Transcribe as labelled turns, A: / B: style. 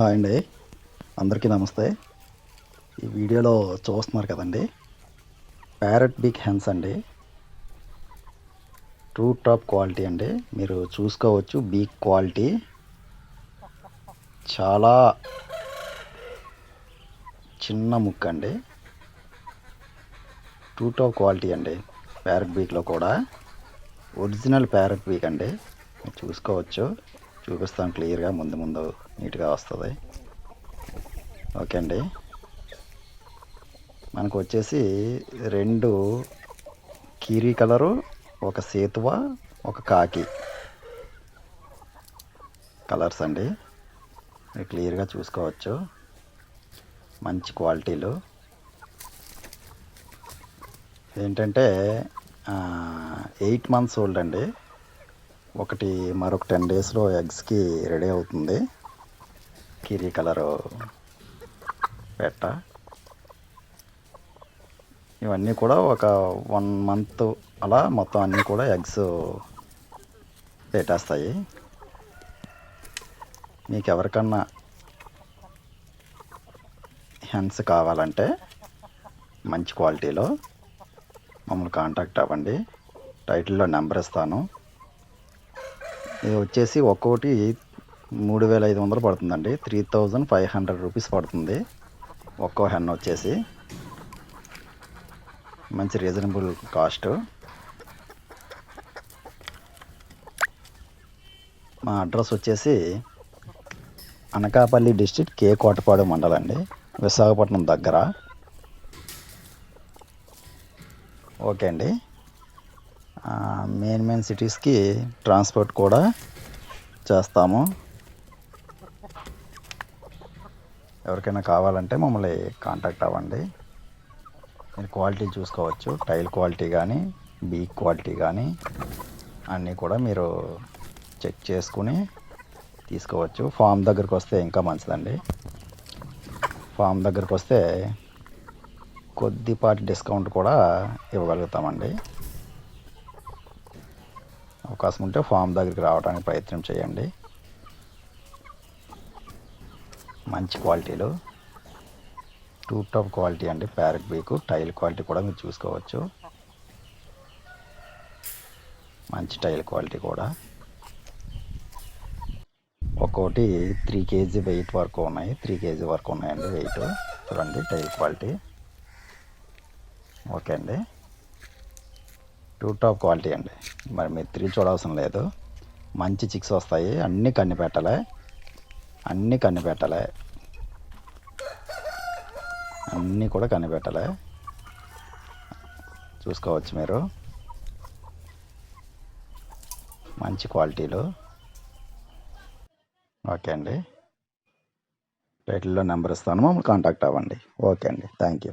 A: Hi అండి. అందరికీ నమస్తే. ఈ వీడియోలో చూస్తున్నారు కదండి. ప్యారెట్ బిగ్ హెన్స్ అండి. టూ టాప్ క్వాలిటీ అండి. మీరు చూసుకోవచ్చు బీక్ క్వాలిటీ. చాలా చిన్న ముక్క అండి. టూ టాప్ క్వాలిటీ అండి ప్యారెట్ బీక్లో కూడా. ఒరిజినల్ ప్యారెట్ బీక్ అండి. మీరు చూసుకోవచ్చు. చూపిస్తాను క్లియర్గా ముందు ముందు నీట్గా వస్తుంది. ఓకే అండి. మనకు వచ్చేసి రెండు కీరీ కలరు ఒక సేతువ ఒక కాకి కలర్స్ అండి. మీరు క్లియర్గా చూసుకోవచ్చు. మంచి క్వాలిటీలు. ఏంటంటే ఎయిట్ మంత్స్ ఓల్డ్ అండి. ఒకటి మరొక టెన్ డేస్లో ఎగ్స్కి రెడీ అవుతుంది. కిరీ కలరు పెట్ట. ఇవన్నీ కూడా ఒక వన్ మంత్ అలా మొత్తం అన్నీ కూడా ఎగ్స్ పెట్టేస్తాయి. మీకు ఎవరికన్నా హెన్స్ కావాలంటే మంచి క్వాలిటీలో మమ్మల్ని కాంటాక్ట్ అవ్వండి. టైటిల్లో నెంబర్ ఇస్తాను. ఇది వచ్చేసి ఒక్కోటి మూడు వేల ఐదు వందలు పడుతుందండి. Three thousand five hundred rupees పడుతుంది. ఒక్కో హెన్ వచ్చేసి. మంచి రీజనబుల్ కాస్ట్. మా అడ్రస్ వచ్చేసి అనకాపల్లి డిస్టిక్ కే కోటపాడు మండలం అండి. విశాఖపట్నం దగ్గర. ఓకే అండి. మెయిన్ మెయిన్ సిటీస్కి ట్రాన్స్పోర్ట్ కూడా చేస్తాము. ఎవరికైనా కావాలంటే మమ్మల్ని కాంటాక్ట్ అవ్వండి. మీరు క్వాలిటీ చూసుకోవచ్చు. టైల్ క్వాలిటీ కానీ బీక్ క్వాలిటీ కానీ అన్నీ కూడా మీరు చెక్ చేసుకుని తీసుకోవచ్చు. ఫామ్ దగ్గరికి వస్తే ఇంకా మంచిదండి. ఫామ్ దగ్గరికి వస్తే కొద్దిపాటి డిస్కౌంట్ కూడా ఇవ్వగలుగుతామండి. అవకాశం ఉంటే ఫామ్ దగ్గరికి రావడానికి ప్రయత్నం చేయండి. మంచి క్వాలిటీలు. టూ టాప్ క్వాలిటీ అండి. ప్యారెట్ బీకు టైల్ క్వాలిటీ కూడా మీరు చూసుకోవచ్చు. మంచి టైల్ క్వాలిటీ కూడా. ఒక్కోటి త్రీ కేజీ వెయిట్ వరకు ఉన్నాయి. త్రీ కేజీ వరకు ఉన్నాయండి వెయిట్ చూడండి టైల్ క్వాలిటీ ఓకే అండి. టూ టాప్ క్వాలిటీ అండి. మరి మీరు త్రీ చూడవసరం లేదు. మంచి చిక్స్ వస్తాయి. అన్నీ కన్ని పెట్టాలి అన్నీ కన్ని పెట్టాలి అన్నీ కూడా కన్ని పెట్టాలి చూసుకోవచ్చు మీరు. మంచి క్వాలిటీలు. ఓకే అండి. టైటిల్లో నెంబర్ ఇస్తాను. మమ్మల్ని కాంటాక్ట్ అవ్వండి. ఓకే అండి. Thank you.